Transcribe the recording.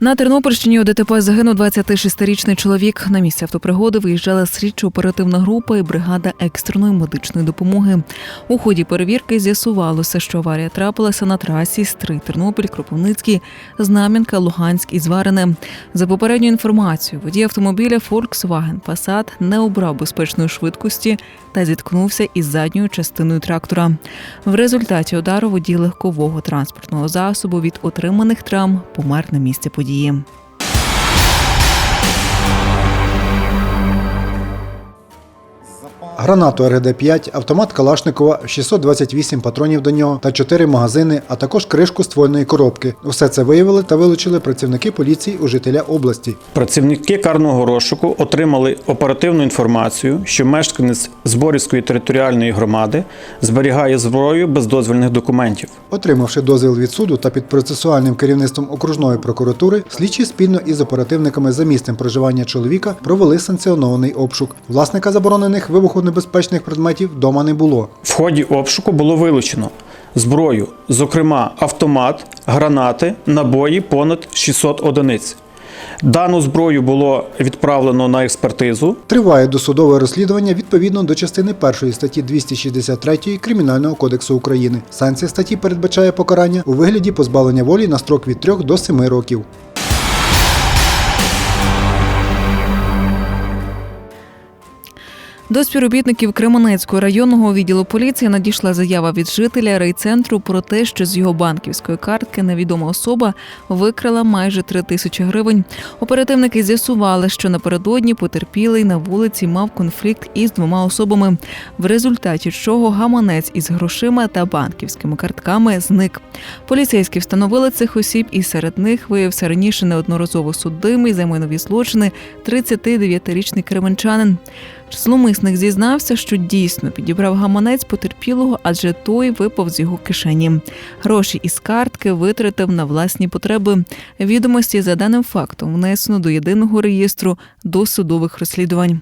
На Тернопільщині у ДТП загинув 26-річний чоловік. На місце автопригоди виїжджала слідчо-оперативна група і бригада екстреної медичної допомоги. У ході перевірки з'ясувалося, що аварія трапилася на трасі Стрий Тернопіль, Кропивницький, Знам'янка, Луганськ і Зварине. За попередньою інформацією, водій автомобіля Volkswagen Passat не обрав безпечної швидкості та зіткнувся із задньою частиною трактора. В результаті удару водій легкового транспортного засобу від отриманих травм помер на місці події події. Гранату РГД-5, автомат Калашникова, 628 патронів до нього та 4 магазини, а також кришку ствольної коробки. Усе це виявили та вилучили працівники поліції у жителя області. Працівники карного розшуку отримали оперативну інформацію, що мешканець Зборівської територіальної громади зберігає зброю без дозвільних документів. Отримавши дозвіл від суду та під процесуальним керівництвом окружної прокуратури, слідчі спільно із оперативниками за місцем проживання чоловіка провели санкціонований обшук. Власника заборонених вибухонебезпечних предметів вдома не було. В ході обшуку було вилучено зброю, зокрема автомат, гранати, набої понад 600 одиниць. Дану зброю було відправлено на експертизу. Триває досудове розслідування відповідно до частини 1 статті 263 Кримінального кодексу України. Санкція статті передбачає покарання у вигляді позбавлення волі на строк від 3 до 7 років. До співробітників Кременецького районного відділу поліції надійшла заява від жителя райцентру про те, що з його банківської картки невідома особа викрала майже три тисячі гривень. Оперативники з'ясували, що напередодні потерпілий на вулиці мав конфлікт із двома особами, в результаті чого гаманець із грошима та банківськими картками зник. Поліцейські встановили цих осіб, і серед них виявився раніше неодноразово судимий за майнові злочини 39-річний кременчанин. Зломисник зізнався, що дійсно підібрав гаманець потерпілого, адже той випав з його кишені. Гроші із картки витратив на власні потреби. Відомості за даним фактом внесено до єдиного реєстру досудових розслідувань.